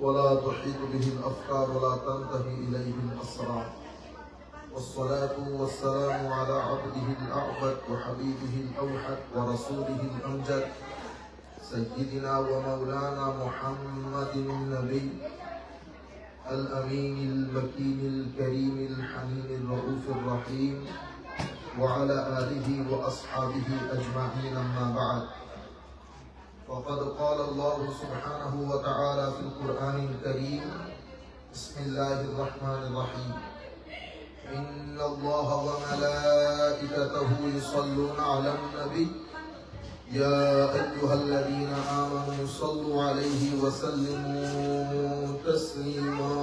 ولا تحيط به الأفكار ولا تنتهي إليه الأسرار والصلاة والسلام على عبده الأعبد وحبيبه الأوحد ورسوله الأمجد. سيدنا ومولانا محمد النبي الأمين المكين الكريم الحنين الرؤوف الرحيم. وعلى آله وأصحابه أجمعين أما بعد. وقد قال الله سبحانه وتعالى في القرآن الكريم بسم الله الرحمن الرحيم. إن الله وملائكته يصلون على النبي. يا أيها الذين آمنوا صلوا عليه وسلموا تسليما.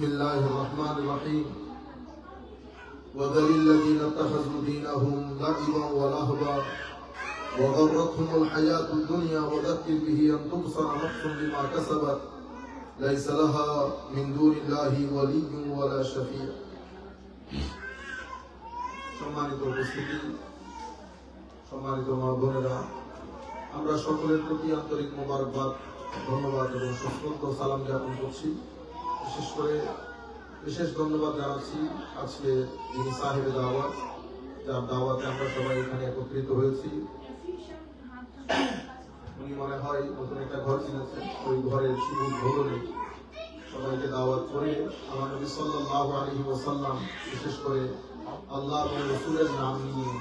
بسم الله الرحمن الرحيم وذل الذين اتخذوا دينهم لعبا ولهبا وغرتهم الحياة الدنيا وذكر به أن تبصر نفس بما كسبت ليس لها من دون الله ولي ولا شفيع সম্মানিত উপস্থিতি সম্মানিত মা বোনেরা আমরা সকলের প্রতি আন্তরিক মোবারকবাদ ধন্যবাদ এবং সশ্রদ্ধ সালাম জ্ঞাপন করছি বিশেষ করে বিশেষ ধন্যবাদ জানাচ্ছি আজকে যিনি সাহেবে দাওয়াত, যার দাওয়াতে আমরা সবাই এখানে একত্রিত হয়েছি। উনি মনে হয় নতুন একটা ঘর কিনেছেন। ওই ঘরের শুভ ভবনে সবাইকে দাওয়াত করে আমার নবী সাল্লাল্লাহু আলাইহি ওয়াসাল্লাম বিশেষ করে আল্লাহ রসুলের নাম নিয়ে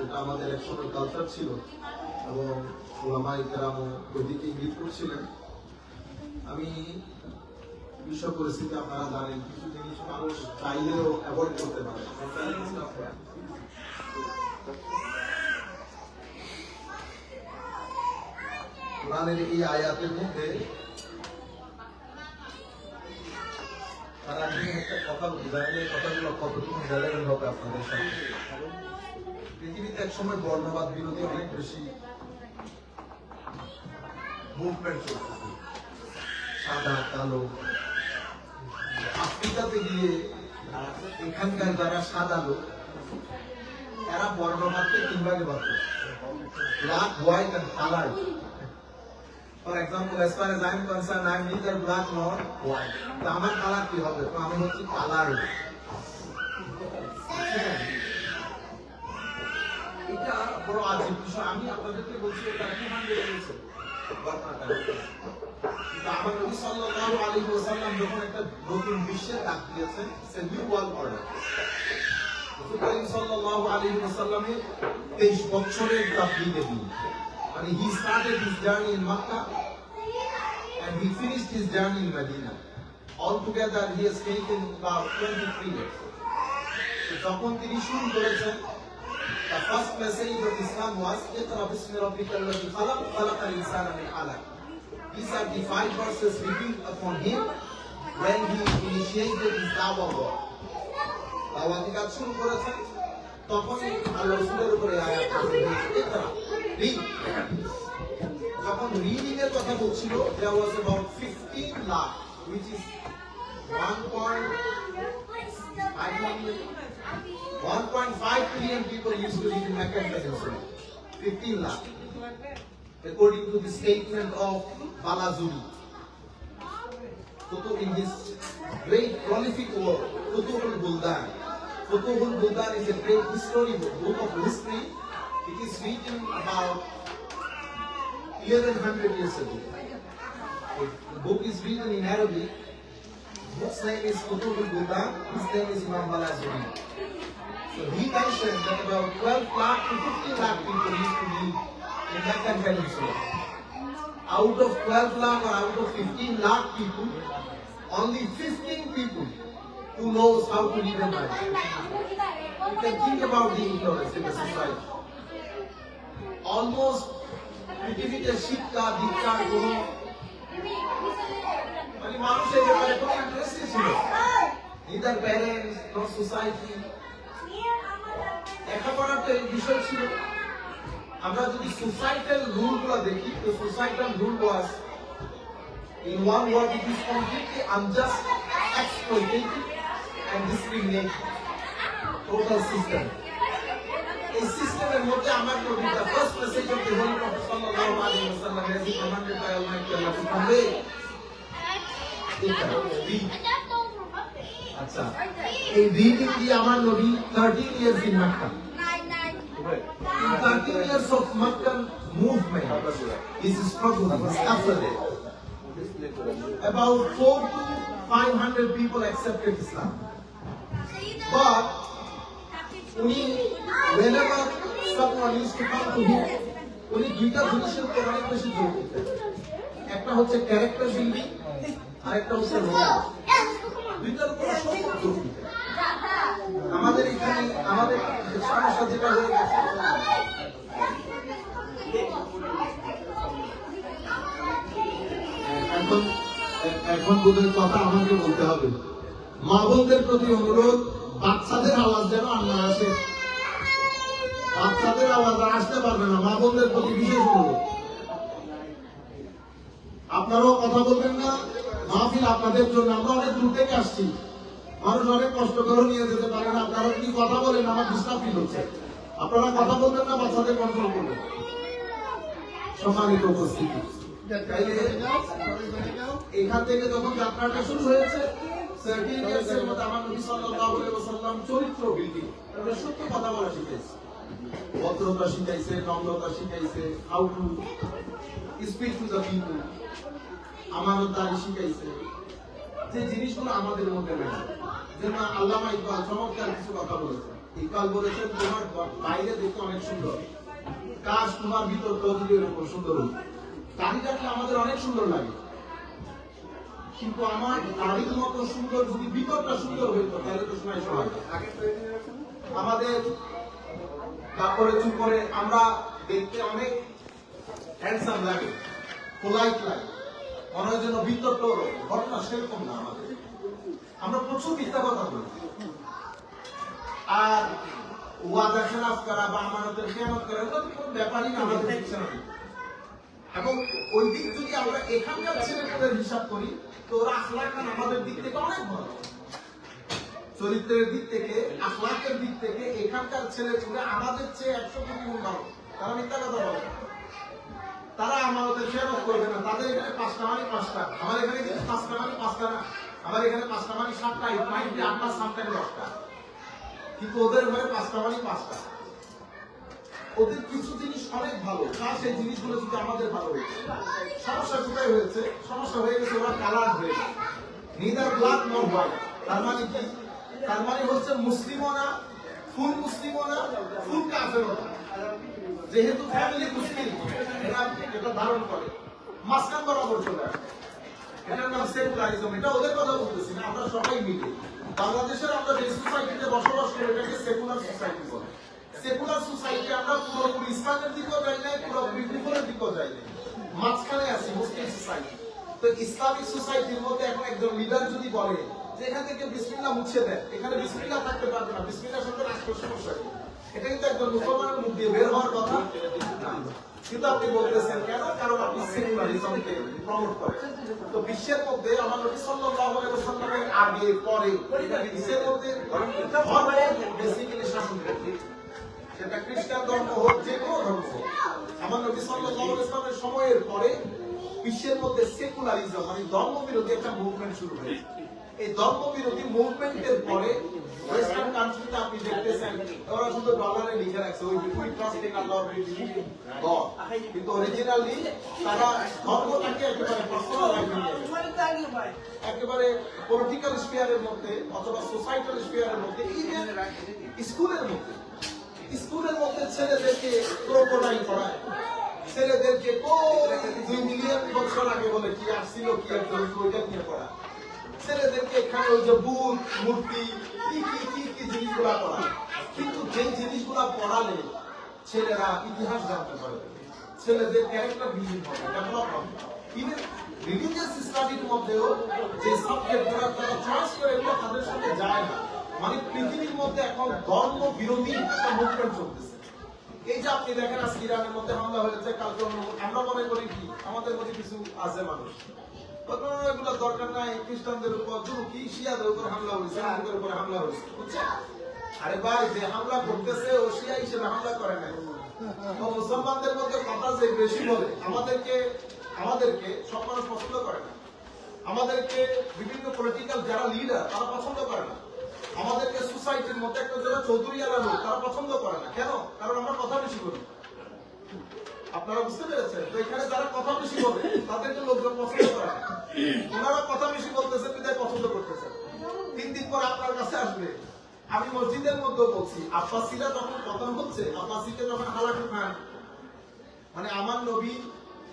এটা আমাদের একসময় কালচার ছিল এবং ওলামাই কেরাম ওইদিকে ইঙ্গিত করছিলেন। আমি বিশ্ব পরিস্থিতি আপনারা জানেন কিছু জিনিস মানুষ চাইলেও অ্যাভয়েড করতে পারে কোরআনের এই আয়াতের মধ্যে কথা এই কথাগুলো কতটুকু আপনাদের সাথে পৃথিবীতে এক সময় বর্ণবাদ বিরোধী বেশি মুভমেন্ট সাদা, কালো আফ্রিকাতে গিয়ে এখানকার যারা সাদা লোক এরা বর্ণবাদকে তিন ভাগে করে। Black white and colour for example far as I am concerned, I am neither black nor white. তো আমার কালার কি হবে? তো আমি কালার এটা বড় আজীব আমি আপনাদেরকে বলছি এটা কি কিন্তু আমার নবী সাল্লাল্লাহু আলাইহি ওয়াসাল্লাম যখন একটা নতুন বিশ্বের ডাক দিয়েছেন সে নিউ ওয়ার্ল্ড অর্ডার রাসূল করিম সাল্লাল্লাহু আলাইহি ওয়াসাল্লামের 23 বছরের তাবলীগের দিন মানে he started his journey in Mecca and he finished his journey in Medina. Altogether, he has taken about 23 years. So, যখন তিনি শুরু করেছেন the first message of Islam was اقرأ باسم ربك الذي خلق خلق الإنسان من علق. These are the five verses revealed upon him when he initiated his dawah work. দাওয়াতি কাজ শুরু করেছেন তখনই আল্লাহ রসুলের উপরে আয়াত। যখন রিডিং এর কথা বলছিল there was about 15 lakh which is 1.5 million people used to live in Mecca and Medina. 15 lakh. According to the statement of Balazuri. Kutu in his great prolific work, Kutubul Buldan. Kutubul Buldan is a great history book, book of history. It is written about 1100 years ago. The book is written in Arabic. Book's name is Kutubul Buldan. His name is Imam Balazuri. So he mentioned that about 12 lakh to 15 lakh people used to live Out of 12 lakh or out of 15 lakh people, only 15 people who knows how to read and write. You can think about the ignorance in the society. Almost পৃথিবীতে শিক্ষা দীক্ষার কোনো মানে মানুষের ব্যাপারে কোনো interest ছিল neither parents not society লেখাপড়ার তো এই বিষয় ছিল আমরা যদি সোসাইটাল রুলগুলো দেখি তো societal rule was in one word it is completely unjust exploitative and discriminating total system এই সিস্টেমের মধ্যে আমার নবী of the holy prophet sallallahu alaihi wasallam as he commanded by almighty allah to convey Ikra, read. আচ্ছা এই দিয়ে আমার নবী 13 years in Makkah In 13 years of Meccan movement, his struggle, his effort, about 4 to 500 people accepted Islam. But উনি whenever someone used to come to him, উনি দুইটা জিনিসের উপর অনেক বেশি জোর একটা হচ্ছে ক্যারেক্টার বিল্ডিং আর একটা হচ্ছে দুইটার উপর আমাদের এখানে, আমাদের সমস্যা যেটা হয়ে গেছে। এখন এখন কথা আমাকে বলতে হবে। মা বোনদের প্রতি অনুরোধ, বাচ্চাদের আওয়াজ যেন আর না আসে। বাচ্চাদের আওয়াজ আসতে পারবে না মা বোনদের প্রতি বিশেষ অনুরোধ। আপনারাও কথা বলবেন না, মাহফিল আপনাদের জন্য, আমরা অনেক দূর থেকে আসছি। মানুষ অনেক কষ্ট করে নিয়ে যেতে পারে না। আপনারা কি কথা বলেন? আমার ডিস্টার্ব হচ্ছে? আপনারা কথা বলবেন না বাচ্চাদের কন্ট্রোল করবেন। সম্মানিত উপস্থিতি। এখান থেকে যখন যাত্রাটা শুরু হয়েছে 13 years আমার নবী সাল্লাল্লাহু আলাইহি ওয়াসাল্লাম চরিত্র বিল্ডিং আমরা সত্য কথা বলা শিখেছি ভদ্রতা শিখাইছে, নম্রতা শিখাইছে how to speak to the people আমানতদারি শিখাইছে। যে জিনিসগুলো আমাদের মধ্যে নেই। যেমন আল্লামা ইকবাল চমৎকার কিছু কথা বলেছেন। ইকবাল বলেছেন, তোমার বাইরে দেখতে অনেক সুন্দর। কাজ তোমার ভিতর যদি এরকম সুন্দর দাড়ি কাটলে আমাদের অনেক সুন্দর লাগে। কিন্তু আমার দাড়ির মতো সুন্দর যদি ভিতরটা সুন্দর হইতো, তাহলে তো সময় সবাই আমাদের তারপরে চুপ করে আমরা দেখতে অনেক হ্যান্ডসাম লাগে পোলাইট লাগে। মনে হয় যেন ভিতরটা ঘটনা সেরকম না আমাদের। আমরা প্রচুর মিথ্যা কথা বলি। আর ওয়াদা খেলাফ করা বা আমানতের খেয়ানত করা তো কোনো ব্যাপারই না আমাদের ডিকশনারি এবং ওই দিক যদি আমরা এখানকার ছেলেপেলের হিসাব করি তো ওরা আখলাকান আমাদের দিক থেকে অনেক ভালো চরিত্রের দিক থেকে আখলাকের দিক থেকে এখানকার ছেলেপুলে আমাদের চেয়ে একশো কোটি গুণ ভালো। তারা মিথ্যা কথা বলে। না। তারা আমাদের খেয়ালত করবে না। তাদের এখানে পাঁচটা মানে পাঁচটা। আমার এখানে কিন্তু পাঁচটা মানে পাঁচটা না। আমার এখানে পাঁচটা মানে সাতটা। বি আটটা সামটাইম দশটা। কিন্তু ওদের ঘরে পাঁচটা মানে পাঁচটা। ওদের কিছু জিনিস অনেক ভালো। তা সেই জিনিসগুলো যদি আমাদের ভালো হয়েছে সমস্যা কোথায় হয়েছে? সমস্যা হয়ে গেছে ওরা কালার হয়ে নিদার ব্লাড নট হোয়াইট তার মানে কি? তার মানে হচ্ছে মুসলিমও না ফুল মুসলিমও না ফুল কাফেরও না। যেহেতু ফ্যামিলি মুসলিম, এরা এটা ধারণ করে। মাঝখান বরাবর চলে আসে। এটার নাম সেকুলারিজম এটা ওদের কথা বলতেছি না, আমরা সবাই মিলে। বাংলাদেশের আমরা যে সোসাইটিতে বসবাস করি, এটাকে সেকুলার সোসাইটি বলে। সেকুলার সোসাইটি আমরা পুরোপুরি ইসলামের দিকেও যাই নাই, পুরোপুরি কুফরের দিকেও যাই নাই। মাঝখানে আছি, মুসলিম সোসাইটি তো ইসলামিক সোসাইটির মধ্যে এখন একজন লিডার যদি বলে যে, এখান থেকে বিসমিল্লাহ মুছে দেন, এখানে বিসমিল্লাহ থাকতে পারবে না। বিসমিল্লাহ সঙ্গে রাষ্ট্র সমস্যা? এটা কিন্তু একজন মুসলমানের মুখ দিয়ে বের হওয়ার কথা কিন্তু আপনি বলতেছেন কেন? কারণ আপনি প্রমোট করেন। তো বিশ্বের মধ্যে আমার নবী সাল্লাল্লাহু আলাইহি ওয়াসাল্লামের আগে, পরে বিশ্বের মধ্যে ধর্ম বেসিক্যালি শাসন সেটা খ্রিস্টান ধর্ম হোক, যে কোনো ধর্ম হোক। আমার নবী সাল্লাল্লাহু আলাইহি ওয়াসাল্লামের সময়ের পরে বিশ্বের মধ্যে সেকুলারিজম মানে ধর্ম বিরোধী একটা মুভমেন্ট শুরু হয়েছে। এই ধর্ম বিরোধী মুভমেন্টের পরে ওয়েস্টার্ন কান্ট্রিতে আপনি দেখতেছেন ওরা শুধু ডলারে লিখে রাখছে, ওই ট্রাস্ট ইন আল্লাহ কিন্তু অরিজিনালি তারা একেবারে পার্সোনাল একেবারে পলিটিক্যাল স্পিয়ারের মধ্যে অথবা সোসাইটাল স্পিয়ারের মধ্যে ইভেন স্কুলের মধ্যে স্কুলের মধ্যে ছেলেদেরকে ক্রোকোডাইল পড়ায় ছেলেদেরকে দুই মিলিয়ন বছর আগে বলে কি আসছিল কি একজন ওইটা নিয়ে পড়া। ছেলেদেরকে এখানে ওই যে বুট মূর্তি, কি কি কি কি জিনিসগুলা পড়ায়। কিন্তু যে জিনিসগুলা পড়ালে ছেলেরা ইতিহাস জানতে পারবে ছেলেদের ক্যারেক্টার হবে ডেভেলপ হবে ইভেন রিলিজিয়াস স্টাডির মধ্যেও যে তারা চয়েস করে এগুলো তাদের সাথে যায় না। মানে পৃথিবীর মধ্যে এখন ধর্ম বিরোধী একটা মুভমেন্ট চলতেছে। এই যে আপনি দেখেন আজকে ইরানের মধ্যে হামলা হয়েছে, কালকে আমরা মনে করি কি? আমাদের মধ্যে কিছু আছে মানুষ। আমাদেরকে আমাদেরকে সব পছন্দ করে না। আমাদেরকে বিভিন্ন পলিটিক্যাল যারা লিডার তারা পছন্দ করে না। আমাদেরকে সোসাইটির মধ্যে একটা যারা চৌধুরী লোক তারা পছন্দ করে না। কেন? কারণ আমরা কথা বেশি বলি। আপনারা বুঝতে পেরেছেন তো এখানে যারা কথা বেশি বলে, তাদেরকে লোকজন পছন্দ করে ওনারা কথা বেশি বলতেছে, বিদায় পছন্দ করতেছে তিন দিন পর আপনার কাছে আসবে। আমি মসজিদের মধ্যে বলছি, আব্বাসিরা যখন পতন হচ্ছে, আব্বাসিকে যখন হালাকু খান মানে আমার নবী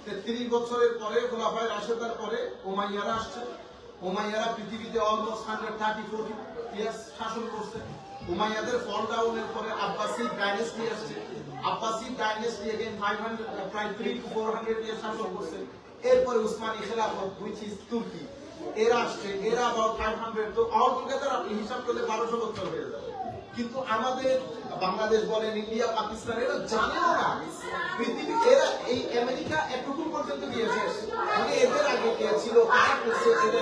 তেত্রিশ বছরের পরে, খোলাফায় রাশেদার পরে ওমাইয়ারা আসছে। ওমাইয়ারা পৃথিবীতে almost hundred thirty forty years শাসন করছে। উমাইয়াদের ফল ডাউনের পরে আব্বাসি ডাইনেস্টি আসছে। আব্বাসি ডাইনেস্টি এগেন ফাইভ হান্ড্রেড প্রায় three two four hundred year শাসন করছে। উসমানী খেলাফত হুইচ ইজ তুর্কি এরা আসছে, এরা ফাইভ হান্ড্রেড তো অল টুগেদার আপনি হিসাব করলে বারোশো বছর হয়ে যাবে। কিন্তু আমাদের বাংলাদেশ বলেন, ইন্ডিয়া, পাকিস্তান, এরা জানেও না পৃথিবী, এরা এই আমেরিকা এতটুকু পর্যন্ত গিয়েছে। মানে এদের আগে কে ছিল কারা করছে এরা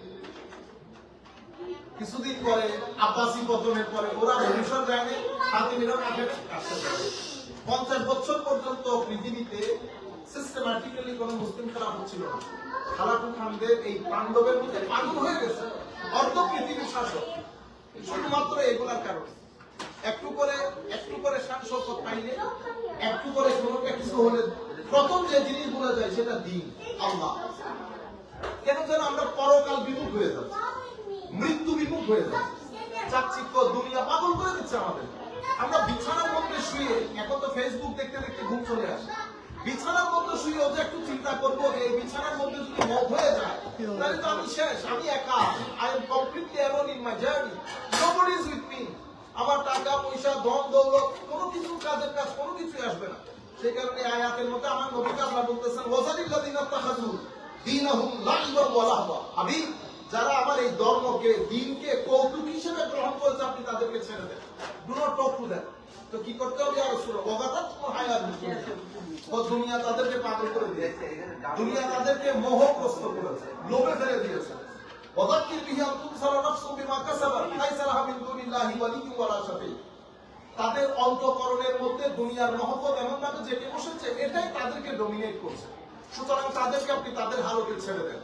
কিছুদিন পরে, আব্বাসি পতনের পরে, ওরা ভবিষ্যৎ জানে ফাতিমিরা কাছে আসতে পারে। পঞ্চাশ বছর পর্যন্ত পৃথিবীতে সিস্টেম্যাটিক্যালি কোনো মুসলিম খেলা হচ্ছিল না। খালাকু খানদের এই পাণ্ডবের মধ্যে পাগল হয়ে গেছে, অর্ধ পৃথিবীর শাসক। শুধুমাত্র এগুলার কারণে। একটু করে একটু করে শৌকত পাইলে, একটু করে কোনোটা কিছু হলে প্রথম যে জিনিসগুলো যায় সেটা দিন, আল্লাহ। কেন যেন আমরা পরকাল বিমুখ হয়ে যাচ্ছি। মৃত্যু বিমুখ হয়ে যাচ্ছে চাকচিক্য, দুনিয়া পাগল করে দিচ্ছে আমাদের। আমরা বিছানার মধ্যে শুয়ে এখন তো ফেসবুক দেখতে দেখতে ঘুম চলে আসে। বিছানার মধ্যে শুয়ে যে একটু চিন্তা করব এই বিছানার মধ্যে যদি মত হয়ে যায়, তাহলে তো আমি শেষ, আমি একা। I am completely alone in my journey nobody is with me আমার টাকা, পয়সা, ধন, দৌলত, কোনো কিছু কাজের কাজ, কোনো কিছুই আসবে না। সেই কারণে আয়াতের মধ্যে আমার নবী আল্লাহ বলতেছেন ওয়াসালিল্লাযিনা তাখাযু দীনাহুম লাইবা ওয়া লাহবা হাবিব যারা আমার এই ধর্মকে দিনকে কৌতুক হিসেবে গ্রহণ করেছে আপনি তাদেরকে ছেড়ে দেন do not talk to them তো কি করতে হবে আর সুর অগাতাত হায়াত ও দুনিয়া তাদেরকে পাগল করে দিয়েছে দুনিয়া তাদেরকে মোহগ্রস্ত করেছে লোভে ফেলে দিয়েছে وذكر به أن تبصر نفس بما كسبت ليس لها من دون الله ولي ولا شفيع তাদের অন্তকরণের মধ্যে দুনিয়ার মহব্বত এমন ভাবে জেগে বসেছে এটাই তাদেরকে ডমিনেট করছে সুতরাং তাদেরকে আপনি তাদের হালতে ছেড়ে দেন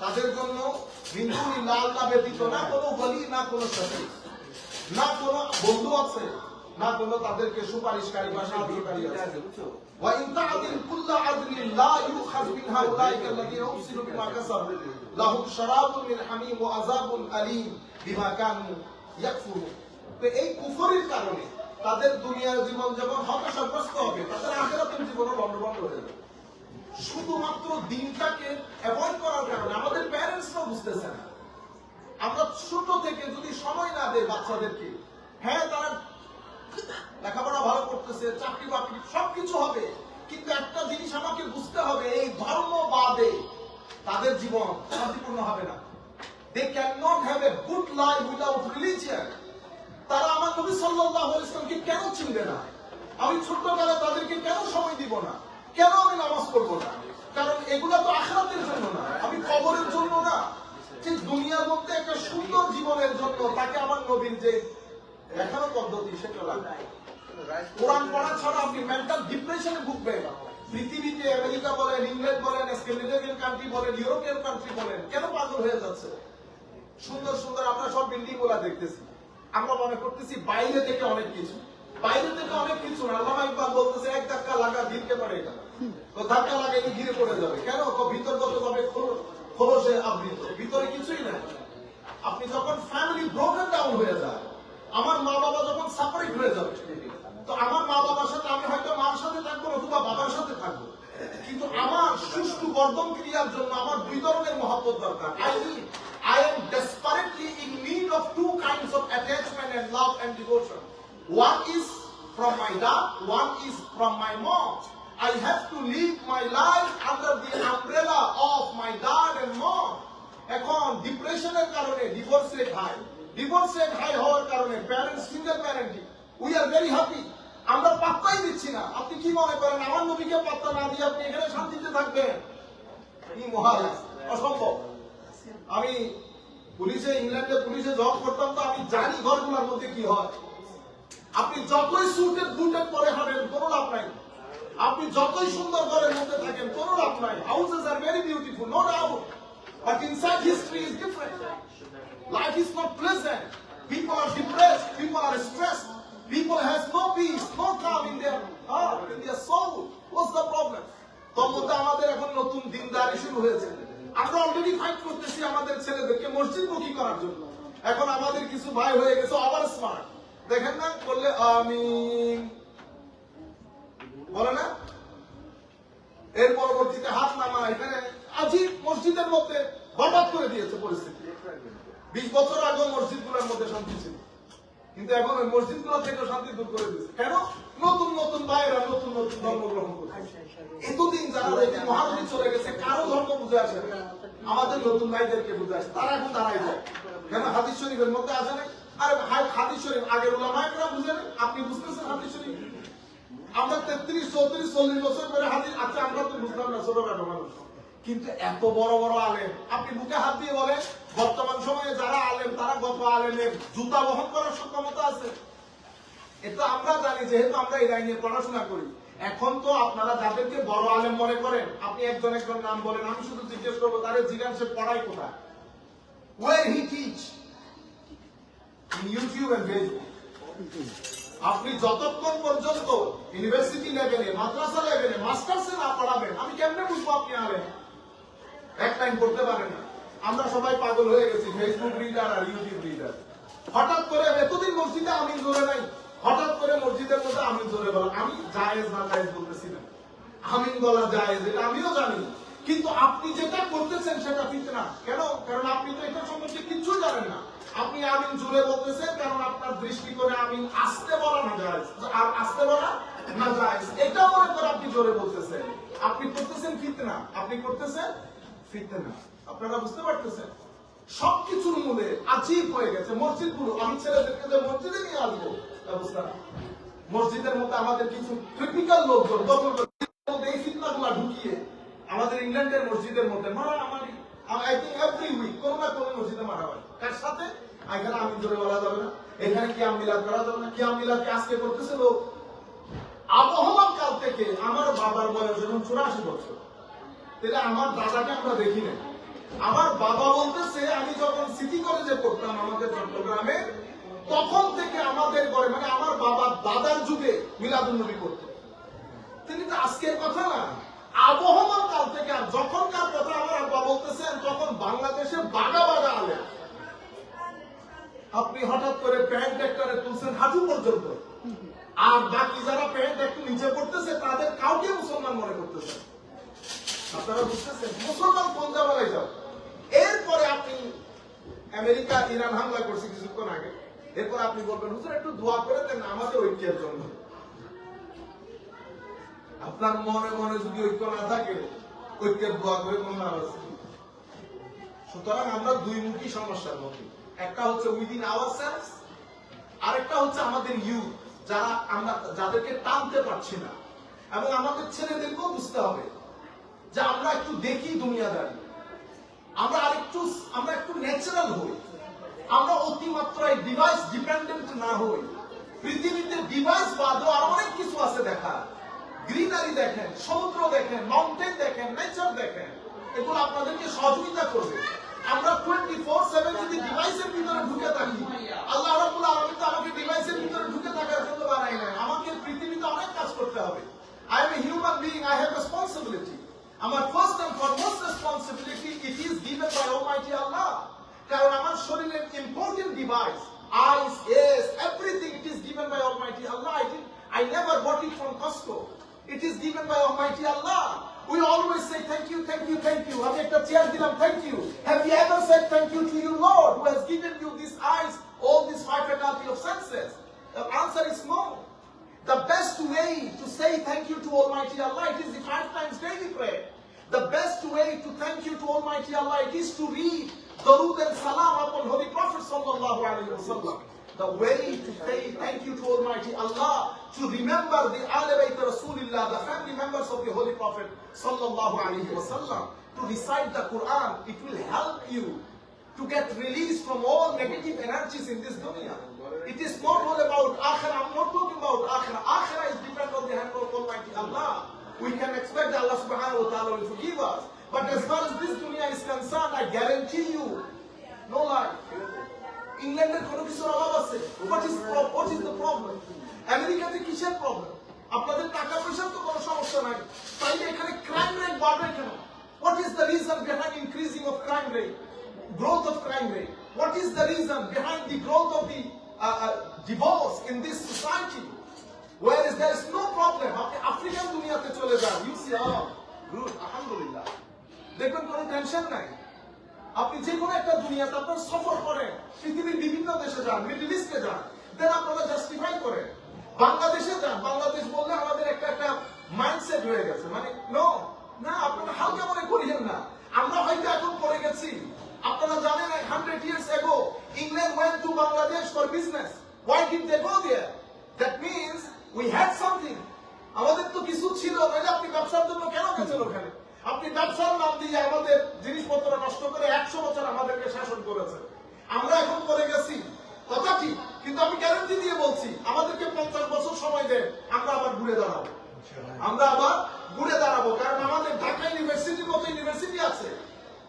তাদের জন্য আল্লাহ ব্যতীত না কোনো না কোনো না কোনো বন্ধু আছে, না কোনো তাদেরকে সুপারিশকারী বা সাহায্যকারী আছে। কুল্লা লা আল্লাযীনা বিমা লাহুম শারাবুন মিন ওয়া আযাবুন আলীম বিমা কানু তো এই কুফরের কারণে তাদের দুনিয়ার জীবন যখন হতাশাগ্রস্ত হবে, তাদের আখেরাতের জীবনও বন্ধ বন্ধ হয়ে যাবে। শুধুমাত্র দিনটাকে অ্যাভয়েড করার কারণে, আমাদের প্যারেন্টসরাও বুঝতেছে না। আমরা ছোট থেকে যদি সময় না দেয় বাচ্চাদেরকে হ্যাঁ তারা লেখাপড়া ভালো করতেছে, চাকরি বাকরি সবকিছু হবে, কিন্তু একটা জিনিস আমাকে বুঝতে হবে, এই ধর্ম বাদে তাদের জীবন শান্তিপূর্ণ হবে না। They cannot have a good life without religion তারা আমার নবী সাল্লাল্লাহু আলাইহি ইসলামকে কেন চিনবে না? আমি ছোটবেলায় তাদেরকে কেন সময় দিব না? কেন আমি নামাজ পড়ব না? কারণ এগুলা তো আখরাতের জন্য না, আমি কবরের জন্য না। যে দুনিয়ার মধ্যে একটা সুন্দর জীবনের জন্য তাকে আমার নবীর যে দেখানো পদ্ধতি, সেটা লাগবে। কোরআন পড়া ছাড়া আপনি মেন্টাল ডিপ্রেশনে ভুগবেন পৃথিবীতে আমেরিকা বলেন, ইংল্যান্ড বলেন স্ক্যান্ডিনেভিয়ান কান্ট্রি বলেন, ইউরোপিয়ান কান্ট্রি বলেন, কেন পাগল হয়ে যাচ্ছে? সুন্দর সুন্দর আমরা সব বিল্ডিংগুলা দেখতেছি। আমরা মনে করতেছি বাইরে থেকে অনেক কিছু। বাইরে থেকে অনেক কিছু আল্লামা ইকবাল বলতেছে, এক ধাক্কা লাগা গিরকে পড়ে এটা। তো ধাক্কা লাগাইলে গিরে পড়ে যাবে? কেন? ভিতরগত ভাবে খোলসে আবৃত, ভিতরে কিছুই নাই। আপনি যখন ফ্যামিলি ব্রোকেন ডাউন হয়ে যায় আমার মা বাবা যখন সাপারেট হয়ে যাবে, তো আমার মা বাবার সাথে আমি হয়তো মার সাথে থাকব অথবা বাবার সাথে থাকব। কিন্তু আমার সুষ্ঠু বর্ধন ক্রিয়ার জন্য আমার দুই ধরনের মহব্বত দরকার। I need I am desperately in need of two kinds of attachment and love and devotion. One is from my dad, one is from my mom. I have to live my life under the umbrella of my dad and mom. এখন ডিপ্রেশনের কারণে divorce rate high divorce rate high হওয়ার কারণে parents single parenting we are very happy আমরা পাত্তাই দিচ্ছি না। আপনি কি মনে করেন আমার নবীকে পাত্তা না দিয়ে আপনি এখানে শান্তিতে থাকবেন? কি মহারাজ অসম্ভব। আমি পুলিশে ইংল্যান্ডে পুলিশে জব করতাম তো আমি জানি ঘরগুলোর মধ্যে কি হয়। আপনি যতই সুটের বুটের পরে হবেন কোনো লাভ নাই। আপনি যতই সুন্দর করে মধ্যে থাকেন, কোনো লাভ নাই। Houses are very beautiful no doubt but inside history is different life is not pleasant people are depressed people are stressed people has no peace no calm in their in their soul what's the problem তোর মধ্যে আমাদের এখন নতুন দিনদারি শুরু হয়েছে। আমরা already fight করতেছি আমাদের ছেলেদেরকে মসজিদমুখী করার জন্য। এখন আমাদের কিছু ভাই হয়ে গেছে আবার স্মার্ট না আমি বলে না? এর পরবর্তীতে হাত নামা, এখানে আজিব মসজিদের মধ্যে বরবাদ করে দিয়েছে পরিস্থিতি। বিশ বছর আগে মসজিদগুলোর মধ্যে শান্তি ছিল। কিন্তু এখন ওই মসজিদগুলো থেকে শান্তি দূর করে দিয়েছে। কেন? নতুন নতুন ভাইরা নতুন নতুন ধর্ম গ্রহণ করছে। এতদিন যারা দেখি মহানবী চলে গেছে, কারও ধর্ম বুঝে আসে। আমাদের নতুন ভাইদেরকে বুঝে আসে। তারা এখন দাঁড়াই যায়। কেন হাদিস শরীফের মধ্যে আসে না? আরে ভাই হাদিস শরীফ, আগের ওলামায়করা বুঝে না আপনি বুঝতেছেন হাদিস শরীফ? আমরা তেত্রিশ, চৌত্রিশ, চল্লিশ বছর হাদিস আচ্ছা আমরা তো বুঝলাম না মানুষ। কিন্তু এত বড় বড় আলেম, আপনি বুকে হাত দিয়ে বলেন, বর্তমান সময়ে যারা আলেম, তারা গত আলেমের জুতা বহন করার সক্ষমতা আছে। এটা আমরা জানি, যেহেতু আমরা এই লাইনে পড়াশোনা করি। এখন তো আপনারা যাদেরকে বড় আলেম মনে করেন, আপনি একজন একজন নাম বলেন, আমি শুধু জিজ্ঞেস করব, তাদের জিজ্ঞান সে পড়াই কোথায়? Where he teach YouTube and আপনি যতক্ষণ পর্যন্ত ইউনিভার্সিটি লেভেলে মাদ্রাসা লেভেলে মাস্টার্সে না পড়াবেন, আমি কেমনে বুঝব আপনি আলেম? এক টাইম করতে পারেন না। আমরা সবাই পাগল হয়ে গেছি ফেসবুক রিডার আর ইউটিউব রিডার হঠাৎ করে এতদিন মসজিদে আমি জোরে নাই। হঠাৎ করে মসজিদের মধ্যে আমিন জোরে বলা, আমি জায়েজ না জায়েজ বলতেছি না। আমিন বলা জায়েজ, এটা আমিও জানি। কিন্তু আপনি যেটা করতেছেন সেটা ঠিক না। কেন? কারণ আপনি তো এটা সম্পর্কে কিচ্ছু জানেন না। আপনি আমিন জুড়ে বলতেছেন, কারণ আপনার দৃষ্টি করে আমিন আসতে বলা না যায় আর আসতে বলা না যায় এটা মনে করে আপনি জোরে বলতেছেন। আপনি করতেছেন ফিতনা। আপনি করতেছেন ফিতনা। আপনারা বুঝতে পারতেছেন? সবকিছুর মূলে আজীব হয়ে গেছে মসজিদগুলো আমি ছেলেদেরকে যে মসজিদে নিয়ে আসব ব্যবস্থা মসজিদের মধ্যে আমাদের কিছু ক্রিটিক্যাল লোকজন, দখল এই ফিতনাগুলা ঢুকিয়ে আমাদের ইংল্যান্ডের মসজিদের মধ্যে মারামারি এখানে আমি এখানে আমার বাবার বয়স যখন চুরাশি বছর। তাহলে আমার দাদাকে আমরা দেখি না আমার বাবা বলতেছে, আমি যখন সিটি কলেজে পড়তাম আমাদের চট্টগ্রামে, তখন থেকে আমাদের ঘরে মানে আমার বাবা দাদার যুগে মিলাদুল নবী করতো তিনি তো আজকের কথা না। আবহাওয়ার কাল থেকে আর যখনকার কথা আমার আব্বা বলতেছেন, তখন বাংলাদেশে বাগা বাগা আলে। আপনি হঠাৎ করে প্যান্ট একটারে তুলছেন হাঁটু পর্যন্ত। আর বাকি যারা প্যান্ট একটু নিচে পড়তেছে, তাদের কাউকে মুসলমান মনে করতেছে আপনারা বুঝতেছেন? মুসলমান কোন জামালায় যাও? এরপরে আপনি আমেরিকা, ইরান হামলা করছে কিছুক্ষণ আগে। এরপর আপনি বলবেন, হুজুর, একটু দোয়া করে দেন আমাদের ঐক্যের জন্য। আপনার মনে মনে যদি ঐক্য না থাকে, ঐক্যের দোয়া করে কোন লাভ সুতরাং আমরা দুই মুখী সমস্যার মধ্যে। একটা হচ্ছে উইদিন আওয়ার সেলস আরেকটা হচ্ছে আমাদের ইউথ যারা আমরা, যাদেরকে টানতে পারছি না। এবং আমাদের ছেলেদেরকেও বুঝতে হবে যে আমরা একটু দেখি দুনিয়াদারি। আমরা আরেকটু, আমরা একটু ন্যাচারাল হই। আমরা অতিমাত্রায় ডিভাইস ডিপেন্ডেন্ট না হই। পৃথিবীতে ডিভাইস বাদও আর অনেক কিছু আছে দেখা গ্রিনারি দেখেন, সমুদ্র দেখেন মাউন্টেন দেখেন নেচার দেখেন, এগুলো আপনাদেরকে সহযোগিতা করবে। আমরা টোয়েন্টি ফোর সেভেন যদি ডিভাইসের ভিতরে ঢুকে থাকি, আল্লাহ রাবুল আলমী তো আমাকে ডিভাইসের ভিতরে ঢুকে থাকার জন্য বানাই নাই। আমাকে পৃথিবীতে অনেক কাজ করতে হবে। I am a human being I have responsibility আমার first and foremost responsibility it is given by almighty Allah কারণ আমার শরীরের important device eyes as everything it is given by almighty Allah I I never bought it from Costco. It is given by Almighty Allah. We always say thank you, thank you, thank you. আমি একটা chair দিলাম thank you. Have you ever said thank you to your Lord who has given you these eyes, all these five faculty of senses? The answer is no. The best way to say thank you to Almighty Allah it is the five times daily prayer. The best way to thank you to Almighty Allah it is to read Darud and Salam upon Holy Prophet sallallahu alaihi wasallam. The way to say thank you to Almighty Allah, to remember the Ahl Bayt Rasulullah, the family members of the Holy Prophet sallallahu alaihi wasallam, to recite the Quran, it will help you to get released from all negative energies in this dunya. It is not all about akhirah. I'm not talking about akhirah. Akhirah is depend on the hand of Almighty Allah. We can expect Allah subhanahu wa ta'ala will forgive us. But as far as this dunya is concerned, I guarantee you. ইংল্যান্ডের কোনো কিছুর অভাব আছে? What is what is the problem আমেরিকাতে কিসের problem আপনাদের টাকা পয়সার তো কোনো সমস্যা নাই। তাইলে এখানে ক্রাইম রেট বাড়বে কেন? What is the reason behind increasing of crime rate growth of crime rate what is the reason behind the growth of the divorce in this society Whereas there is no problem, আপনি African দুনিয়াতে চলে যান, see, oh, good, আলহামদুলিল্লাহ। দেখবেন কোনো tension নাই। আপনি যে কোনো একটা দুনিয়াতে আপনার সফর করেন, পৃথিবীর বিভিন্ন দেশে যান, মিডল ইস্টে যান দেন আপনারা জাস্টিফাই করেন। বাংলাদেশে যান, বাংলাদেশ বললে আমাদের একটা একটা মাইন্ডসেট হয়ে গেছে। মানে নো না, আপনারা হালকা মনে করিয়েন না। আমরা হয়তো এখন পড়ে গেছি। আপনারা জানেন এক hundred years ago England went to Bangladesh for business why did they go there that means we had something আমাদের তো কিছু ছিল নাহলে আপনি ব্যবসার জন্য কেন গেছেন ওখানে? আপনি ব্যবসার নাম দিয়ে আমাদের জিনিসপত্র নষ্ট করে একশো বছর আমাদেরকে শাসন করেছে আমরা এখন করে গেছি। কথা ঠিক কিন্তু আমি গ্যারান্টি দিয়ে বলছি আমাদেরকে পঞ্চাশ বছর সময় দেন আমরা আবার ঘুরে দাঁড়াবো। আমরা আবার ঘুরে দাঁড়াবো কারণ আমাদের ঢাকা ইউনিভার্সিটির মতো ইউনিভার্সিটি আছে।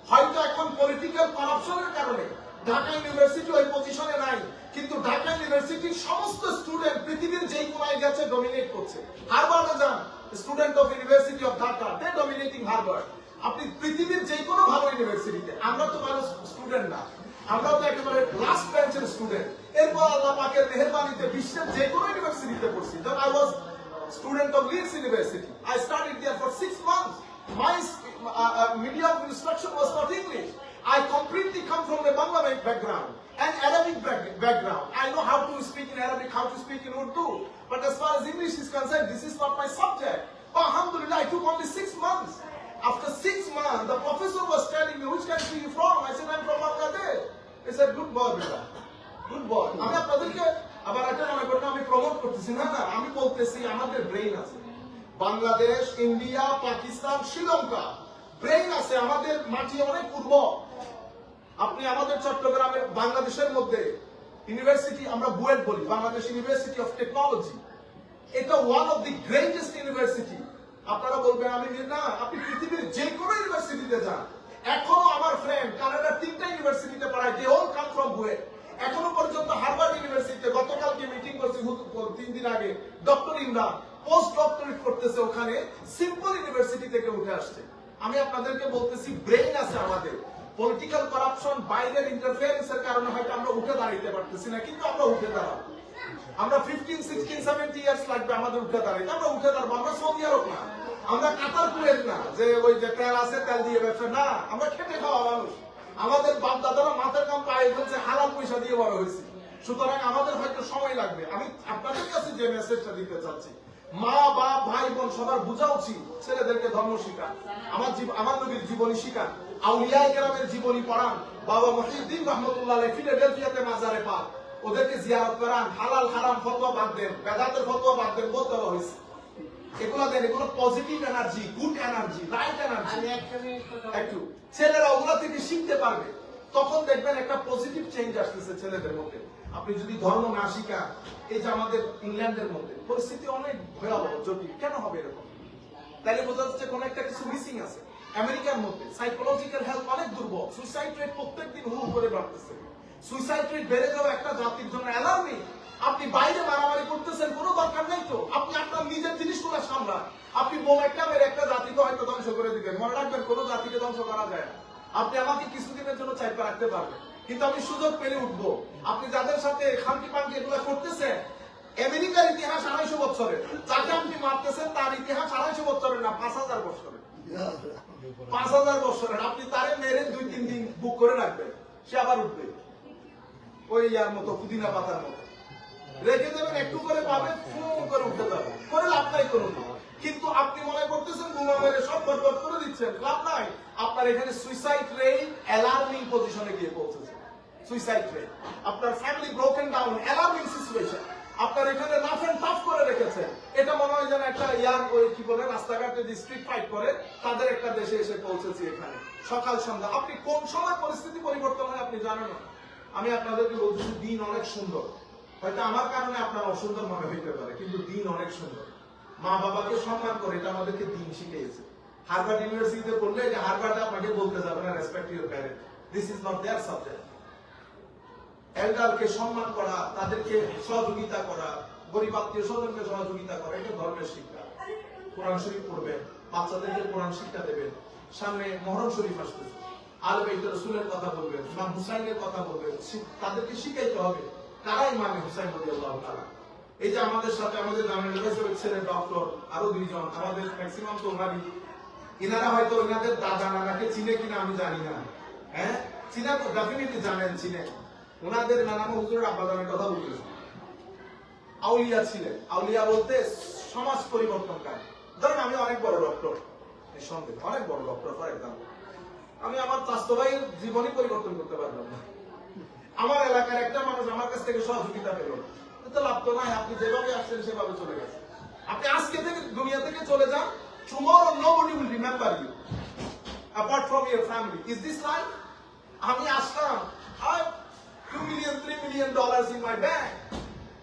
হয়তো এখন পলিটিক্যাল করাপশনের কারণে ঢাকা ইউনিভার্সিটি ওই পজিশনে নাই। কিন্তু ঢাকা ইউনিভার্সিটির সমস্ত স্টুডেন্ট পৃথিবীর যেই কোনায় গেছে ডমিনেট করছে হারবার্ডে যান student of university of Dhaka they dominating Harvard আপনি পৃথিবীর যে কোনো ভালো ইউনিভার্সিটিতে আমরা তো ভালো স্টুডেন্ট না আমরা তো একেবারে লাস্ট বেঞ্চের স্টুডেন্ট এরপর আল্লাহ পাকের মেহেরবানিতে বিশ্বের যে কোনো ইউনিভার্সিটিতে পড়ছি যখন I was student of Leeds University. I studied there for six months. My uh, uh, medium of instruction was not English. I completely come from a And Arabic background. I know how to speak in Arabic, how to speak in Urdu. But as far as English is concerned, this is not my subject. But alhamdulillah, I took only six months. After six months, the professor was telling me, which country you from? I said, I'm from Bangladesh. He said, good boy, beta. Good boy আমি আপনাদেরকে আবার এটা মনে করেন আমি promote করতেছি না না আমি বলতেছি আমাদের ব্রেইন আছে বাংলাদেশ ইন্ডিয়া পাকিস্তান শ্রীলঙ্কা ব্রেইন আছে আমাদের মাটি অনেক পূর্ব আপনি আমাদের চট্টগ্রামের বাংলাদেশের মধ্যে ইউনিভার্সিটি, আমরা বুয়েট বলি, বাংলাদেশ ইউনিভার্সিটি অফ টেকনোলজি এটা one of the greatest university আপনারা বলবেন, আমি না, আপনি পৃথিবীর যে কোনো ইউনিভার্সিটিতে যান। এখনও আমার ফ্রেন্ড কানাডার তিনটা ইউনিভার্সিটিতে পড়ায় they all come from BUET. এখনও পর্যন্ত হার্ভার্ড ইউনিভার্সিটিতে গতকালকে মিটিং করছি তিন দিন আগে, ডক্টর ইমরান। পোস্ট ডক্টরেট করতেছে ওখানে সিম্পল ইউনিভার্সিটি থেকে উঠে আসছে। আমি আপনাদেরকে বলতেছি ব্রেইন আছে আমাদের। পলিটিক্যাল করাপশন বাইরের ইন্টারফিয়ারেন্স এর কারণে হয়তো আমরা উঠে দাঁড়াইতে পারতেছি না, কিন্তু আমরা উঠে দাঁড়াবো। আমরা ফিফটিন সিক্সটিন সেভেন্টি ইয়ার্স লাগবে আমাদের উঠে দাঁড়াইতে। আমরা উঠে দাঁড়াবো, আমরা সৌদি আরব না। আমরা কাতার কুয়েত না, যে ওই যে তেল আছে, তেল দিয়ে ব্যবসা। না, আমরা খেটে খাওয়া মানুষ। আমাদের বাপ দাদারা মাথার কাম পায়ে ফেলছে, হালাল পয়সা দিয়ে বড় হয়েছে। সুতরাং আমাদের হয়তো সময় লাগবে। আমি আপনাদের কাছে যে মেসেজটা দিতে চাচ্ছি, মা, বাপ, ভাই, বোন, সবার বোঝা উচিত ছেলেদেরকে ধর্ম শিখা আমার আমার নবীর জীবনী শিখা আউলিয়া কেরামের জীবনী পড়ান। বাবা মহিউদ্দিন রহমতুল্লাহ ফিলাডেলফিয়াতে মাজারে পাক। ওদেরকে জিয়ারত করান হালাল হারাম ফতোয়া বাদ দেন বেদাতের ফতোয়া বাদ দেন বলতে দেওয়া হয়েছে এগুলো দেন এগুলো positive energy good energy right energy একটা ছেলেরা ওগুলো থেকে শিখতে পারবে। তখন দেখবেন একটা পজিটিভ চেঞ্জ আসতেছে ছেলেদের মধ্যে। আপনি যদি ধর্ম না শিখা এই যে আমাদের ইংল্যান্ডের মধ্যে পরিস্থিতি অনেক ভয়াবহ জটিল। কেন হবে এরকম? তাইলে বোঝা যাচ্ছে কোন একটা কিছু মিসিং আছে। আমেরিকার মধ্যে সাইকোলজিক্যাল হেলথ অনেক দুর্বল। সুইসাইড রেট প্রত্যেকদিন হু হু করে বাড়তেছে। সুইসাইড রেট বেড়ে যাওয়া একটা জাতির জন্য অ্যালার্মিং আপনি বাইরে মারামারি করতেছেন, কোনো দরকার নাই তো। আপনি আপনার নিজের জিনিসগুলো সামলান। আপনি বোম একটা মেরে একটা জাতিকে হয়তো ধ্বংস করে দিবেন। মনে রাখবেন, কোনো জাতিকে ধ্বংস করা যায় না। আপনি আমাকে কিছুদিনের জন্য চাইপা রাখতে পারবেন। কিন্তু আমি সুযোগ পেলে উঠবো। আপনি যাদের সাথে খানকি পানকি এগুলো করতেছেন, আমেরিকার ইতিহাস আড়াইশো বছরের। যাকে আপনি মারতেছেন, তার ইতিহাস আড়াইশো বছরের না, পাঁচ হাজার বছরের। পাঁচ হাজার বছরের আপনি তারে মেরে দুই, তিন দিন বুক করে রাখবেন, সে আবার উঠবে। ওই ইয়ার মতো, পুদিনা পাতার মতো। রেখে দেবেন, একটু করে পাবে ফুঁ করে উঠে যাবে। করে লাভ নাই করুন কিন্তু আপনি মনে করতেছেন, বোমা মেরে সব বরবাদ করে দিচ্ছেন, লাভ নাই। আপনার এখানে সুইসাইড রেট অ্যালার্মিং পজিশনে গিয়ে পৌঁছেছে। সুইসাইড রেট আপনার family broken down alarming situation আপনার এখানে রাফ এন্ড টাফ করে রেখেছে এটা মনে হয় যেন একটা ইয়ার ওই কি বলে, রাস্তাঘাটে যে স্ট্রিট ফাইট করে, তাদের একটা দেশে এসে পৌঁছেছি এখানে। সকাল সন্ধ্যা। আপনি কোন সময় পরিস্থিতি পরিবর্তন হয় আপনি জানেন না। আমি আপনাদেরকে বলতেছি, দিন অনেক সুন্দর। হয়তো আমার কারণে আপনার অসুন্দর মনে হইতে পারে, কিন্তু দিন অনেক সুন্দর। মা বাবাকে সম্মান করে, এটা আমাদেরকে দিন শিখিয়েছে। হার্ভার্ড ইউনিভার্সিটিতে পড়লে যে হার্ভার্ড আপনাকে বলতে যাবে না respect your parent this is not their subject এল্ডারকে সম্মান করা, তাদেরকে সহযোগিতা করা, গরিব আত্মীয় স্বজনকে সহযোগিতা করা, এটা ধর্মের শিক্ষা। কোরআন শরীফ পড়বেন বাচ্চাদেরকে কোরআন শিক্ষা দেবেন সামনে মহরম শরীফ আসতেছে। রসুলের কথা বলবেন ইমাম হুসাইনের কথা বলবেন তাদেরকে শিখাইতে হবে। কারা ইমামে হুসাইন তাআলা? এই যে আমাদের সাথে আমাদের গ্রামের ছেলে ডক্টর আরও দুইজন, আমাদের ম্যাক্সিমাম তো ওনারই। এনারা হয়তো ওনাদের দাদা নানাকে চিনে কিনা আমি জানি না। হ্যাঁ? চিনা তো ডেফিনেটলি জানেন চিনে ওনাদের নানা হুজুরের আব্বাদানের কথা বলতেছে। আউলিয়া ছিলেন। আউলিয়া বলতে সমাজ পরিবর্তনকারী। ধরেন আমি অনেক বড় ডক্টর নিঃসন্দেহ, অনেক বড় ডক্টর ফর এক্সাম্পল আমি আমার স্বাস্থ্য জীবনই পরিবর্তন করতে পারলাম না। আমার এলাকার একটা মানুষ আমার কাছ থেকে সহযোগিতা পেল। তো লাভ তো নাই, আপনি যেভাবে আসছেন সেভাবে চলে গেছেন আপনি আজকে থেকে দুনিয়া থেকে চলে যান। Tomorrow nobody will remember you apart from your family is this life? আমি আসলাম। I 2 million 3 million dollars in my bank.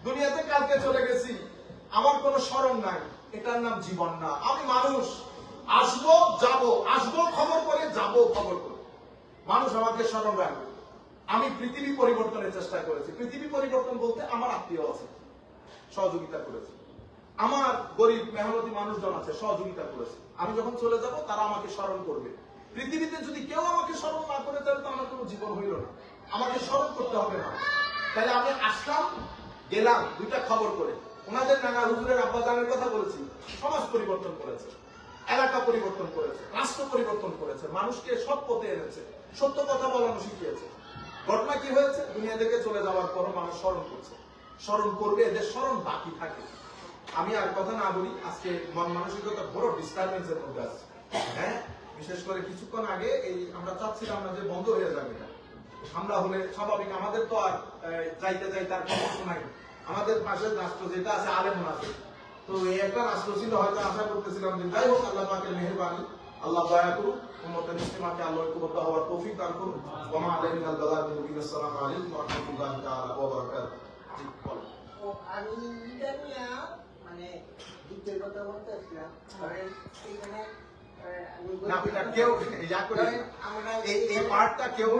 দুনিয়াতে কালকে চলে গেছি। আমার কোনো স্মরণ নাই। এটার নাম জীবন না। আমি মানুষ। আসব, যাব। আসব খবর করে, যাব খবর করে। মানুষ আমাকে স্মরণ রাখবে। আমি পৃথিবী পরিবর্তনের চেষ্টা করেছি। পৃথিবী পরিবর্তন বলতে আমার আত্মীয় আছে। সহযোগিতা করেছে। আমার গরিব, মেহনতি মানুষজন আছে, সহযোগিতা করেছে। আমি যখন চলে যাব, তারা আমাকে স্মরণ করবে। পৃথিবীতে যদি কেউ আমাকে স্মরণ না করে, তাহলে তো আমার কোনো জীবন হইল না। আমাকে স্মরণ করতে হবে না। তাহলে আমি আসলাম, গেলাম, দুইটা খবর করে। ওনাদের নানা হুজুরের আব্বাজানের কথা বলেছি, সমাজ পরিবর্তন করেছে, এলাকা পরিবর্তন করেছে, রাষ্ট্র পরিবর্তন করেছে, মানুষকে সৎ পথে এনেছে, সত্য কথা বলানো শিখিয়েছে। ঘটনা কি হয়েছে? দুনিয়া থেকে চলে যাওয়ার পর মানুষ স্মরণ করছে। স্মরণ করবে, এদের স্মরণ বাকি থাকে। আমি আর কথা না বলি, আজকে মন মানসিকতা বড় ডিস্টারবেন্স এর মধ্যে আছে। হ্যাঁ বিশেষ করে কিছুক্ষণ আগে এই আমরা চাচ্ছিলাম না যে বন্ধ হয়ে যাবে এটা। হামলা হলে স্বাভাবিক আমাদের তো আর আহ, যাইতে যাইতে আর সমস্যা নাই। আমাদের পাশের রাষ্ট্র যেটা আছে আলেমন আছে। তো এই একটা রাষ্ট্র ছিল হয়তো আশা করতেছিলাম যে যাই হোক আল্লাহ পাকের মেহরবানি আল্লাহ দয়া করুন উম্মতের আল্লাহ ঐক্যবদ্ধ হওয়ার তৌফিক দান করুন ওমা মুবিন আসসালামু আলাইকুম ওয়া রাহমাতুল্লাহি তাআলা ওয়া বারাকাতুহু। জি বলেন। ও, আমি মানে দুঃখের কথা ধরেন এখানে না কেউ করে। আমরা এই পার্টটা কেউ।